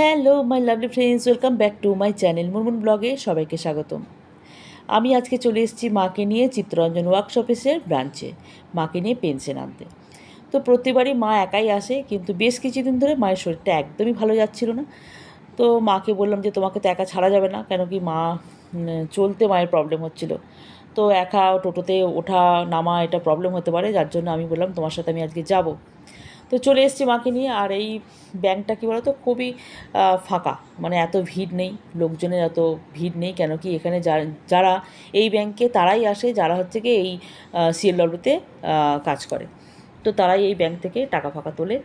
Hello, my lovely friends, welcome back to my channel Murmun ব্লগে সবাইকে স্বাগতম। আমি আজকে চলে এসেছি মাকে নিয়ে চিত্তরঞ্জন ওয়ার্কশপেসের ব্রাঞ্চে, মাকে নিয়ে পেনশন আনতে। তো প্রতিবারই মা একাই আসে, কিন্তু বেশ কিছুদিন ধরে মায়ের শরীরটা একদমই ভালো যাচ্ছিল না। তো মাকে বললাম যে, তোমাকে তো একা ছাড়া যাবে না, কেন কি মা চলতে মায়ের প্রবলেম হচ্ছিল। তো একা টোটোতে ওঠা, নামা এটা প্রবলেম হতে পারে, যার জন্য আমি বললাম, তোমার সাথে আমি আজকে যাব। তো চলে এসেছি মাকে নিয়ে, আর এই ব্যাংকটা কী বলতো, খুবই ফাঁকা। মানে এত ভিড় নেই, লোকজনের এত ভিড় নেই, কেন কি এখানে যারা এই ব্যাংকে তারাই আসে, যারা হচ্ছে কি এই সিএলডব্লিউতে কাজ করে। তো তারাই এই ব্যাংক থেকে টাকা ফাঁকা তোলে,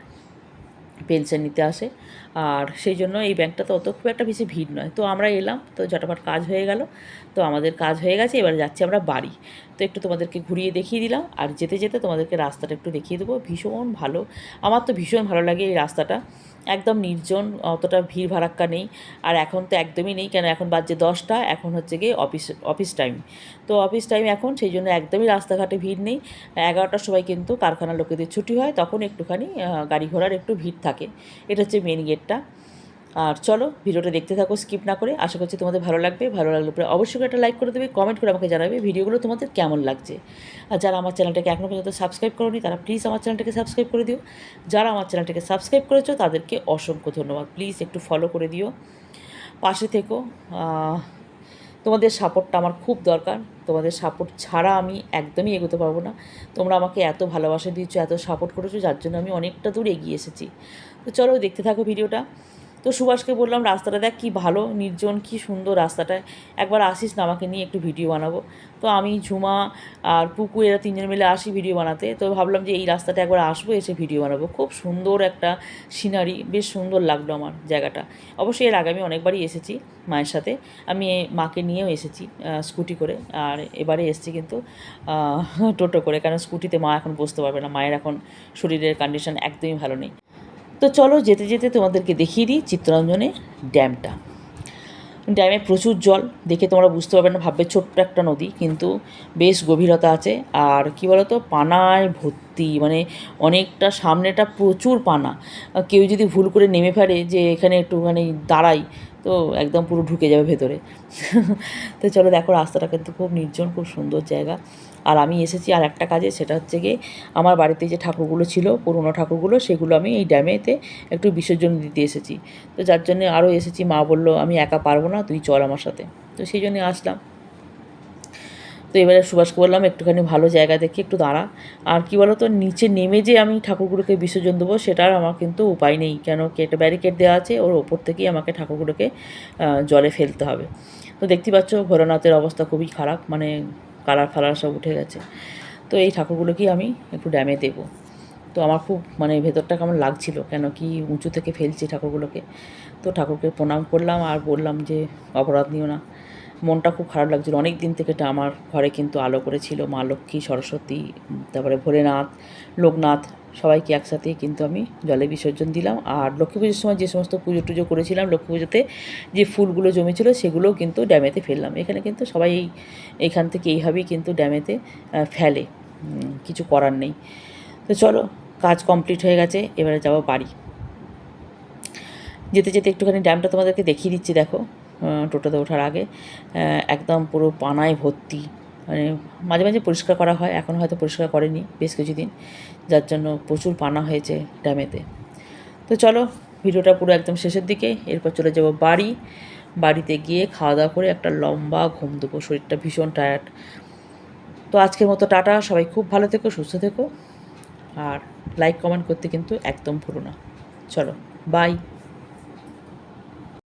পেনশন নিতে আসে। আর সেই জন্য এই ব্যাংকটাতে অত খুব একটা বেশি ভিড় নয়। তো আমরা এলাম, তো ঝটাফট কাজ হয়ে গেল। তো আমাদের কাজ হয়ে গেছে, এবার যাচ্ছি আমরা বাড়ি। তো একটু তোমাদেরকে ঘুরিয়ে দেখিয়ে দিলাম। আর যেতে যেতে তোমাদেরকে রাস্তাটা একটু দেখিয়ে দেবো। ভীষণ ভালো। আমার তো ভীষণ ভালো লাগে এই রাস্তাটা। একদম নির্জন, অতটা ভিড় ভাড়াক্কা নেই। আর এখন তো একদমই নেই। কেন এখন বাজছে দশটা। এখন হচ্ছে গিয়ে অফিস অফিস টাইম। তো অফিস টাইম এখন। সেই জন্য একদমই রাস্তাঘাটে ভিড় নেই। এগারোটার সময় কিন্তু কারখানার লোকেদের ছুটি হয়। তখন একটুখানি গাড়ি ঘোড়ার একটু ভিড় থাকে। এটা হচ্ছে মেন গেটটা আর চলো, ভিডিওটা দেখতে থাকো স্কিপ না করে। আশা করছি তোমাদের ভালো লাগবে। ভালো লাগলে পরে অবশ্যই একটা লাইক করে দেবে কমেন্ট করে আমাকে জানাবে ভিডিওগুলো তোমাদের কেমন লাগছে। আর যারা আমার চ্যানেলটাকে এখনও পর্যন্ত সাবস্ক্রাইব করোনি, তারা প্লিজ আমার চ্যানেলটাকে সাবস্ক্রাইব করে দিও। যারা আমার চ্যানেলটাকে সাবস্ক্রাইব করেছ, তাদেরকে অসংখ্য ধন্যবাদ। প্লিজ একটু ফলো করে দিও। পাশে থেকো। তোমাদের সাপোর্টটা আমার খুব দরকার। তোমাদের সাপোর্ট ছাড়া আমি একদমই এগোতে পারব না। তোমরা আমাকে এত ভালোবাসা দিয়েছ, এত সাপোর্ট করেছ, যার জন্য আমি অনেকটা দূর এগিয়ে এসেছি। তো চলো, দেখতে থাকো ভিডিওটা। তো সুভাষকে বললাম, রাস্তাটা দেখ কী ভালো, নির্জন, কী সুন্দর রাস্তাটায়। একবার আসিস না, আমাকে নিয়ে একটু ভিডিও বানাবো। তো আমি, ঝুমা আর পুকু এরা তিনজন মিলে আসি ভিডিও বানাতে। তো ভাবলাম যে এই রাস্তাটা একবার আসব, এসে ভিডিও বানাবো। খুব সুন্দর একটা সিনারি, বেশ সুন্দর লাগল আমার জায়গাটা। অবশ্যই এর আগে আমি অনেকবারই এসেছি মায়ের সাথে। আমি মাকে নিয়েও এসেছি স্কুটি করে। আর এবারে এসেছি কিন্তু টোটো করে। কারণ স্কুটিতে মা এখন বসতে পারবে না। মায়ের এখন শরীরের কন্ডিশন একদমই ভালো নেই। তো চলো যেতে যেতে তোমাদেরকে দেখিয়ে দিই চিত্তরঞ্জনে ড্যামটা। ড্যামে প্রচুর জল, দেখে তোমরা বুঝতে পারবে না, ভাববে ছোট্ট একটা নদী, কিন্তু বেশ গভীরতা আছে। আর কি বলতো, পানায় ভর্তি মানে অনেকটা সামনেটা প্রচুর পানা। কেউ যদি ভুল করে নেমে ফেলে যে এখানে একটুখানি দাঁড়াই তো একদম পুরো ঢুকে যাবে ভেতরে। তো চলো দেখো, রাস্তাটা কিন্তু খুব নির্জন, খুব সুন্দর জায়গা। আর আমি এসেছি আর একটা কাজে, সেটা হচ্ছে গিয়ে আমার বাড়িতে যে ঠাকুরগুলো ছিল, পুরোনো ঠাকুরগুলো, সেগুলো আমি এই ড্যামেতে একটু বিসর্জন দিতে এসেছি। তো যার জন্য আরও এসেছি, মা বলল, আমি একা পারব না, তুই চল আমার সাথে। তো সেই জন্যে আসলাম। তো এবারে সুভাষকে বললাম, একটুখানি ভালো জায়গা দেখে একটু দাঁড়া। আর কি বলো তো নিচে নেমে যে আমি ঠাকুরগুলোকে বিসর্জন দেবো সেটার আমার কিন্তু উপায় নেই। কেন কি একটা ব্যারিকেড দেওয়া আছে, ওর ওপর থেকেই আমাকে ঠাকুরগুলোকে জলে ফেলতে হবে। তো দেখতে পাচ্ছ, ভোলানাথের অবস্থা খুবই খারাপ মানে কালার ফালার সব উঠে গেছে। তো এই ঠাকুরগুলোকেই আমি একটু ড্যামে দেবো। তো আমার খুব মানে ভেতরটা কেমন লাগছিল, কেন কি উঁচু থেকে ফেলছি ঠাকুরগুলোকে। তো ঠাকুরকে প্রণাম করলাম আর বললাম যে, অপরাধ নিও না। মনটা খুব খারাপ লাগছিল। অনেক দিন থেকে এটা আমার ঘরে কিন্তু আলো করেছিল। মা লক্ষ্মী, সরস্বতী, তারপরে ভোলেনাথ, লোকনাথ, সবাইকে একসাথে কিন্তু আমি জলে বিসর্জন দিলাম। আর লক্ষ্মী পুজোর সময় যে সমস্ত পুজো টুজো করেছিলাম, লক্ষ্মী পুজোতে যে ফুলগুলো জমেছিল সেগুলোও কিন্তু ড্যামেতে ফেললাম। এখানে কিন্তু সবাই এই, এইখান থেকে এইভাবেই কিন্তু ড্যামেতে ফেলে। কিছু করার নেই। তো চলো, কাজ কমপ্লিট হয়ে গেছে, এবারে যাব বাড়ি। যেতে যেতে একটুখানি ড্যামটা তোমাদেরকে দেখিয়ে দিচ্ছি, দেখো। টোটোতে ওঠার আগে একদম পুরো পানায় ভর্তি। মানে মাঝে মাঝে পরিষ্কার করা হয়, এখন হয়তো পরিষ্কার করেনি বেশ কিছুদিন, যার জন্য প্রচুর পানা হয়েছে ড্যামেতে। তো চলো, ভিডিওটা পুরো একদম শেষের দিকে, এরপর চলে যাব বাড়ি। বাড়িতে গিয়ে খাওয়া দাওয়া করে একটা লম্বা ঘুম দেবো, শরীরটা ভীষণ টায়ার্ড তো আজকের মতো টাটা, সবাই খুব ভালো থেকো, সুস্থ থেকো। আর লাইক কমেন্ট করতে কিন্তু একদম ভুলো না। চলো বাই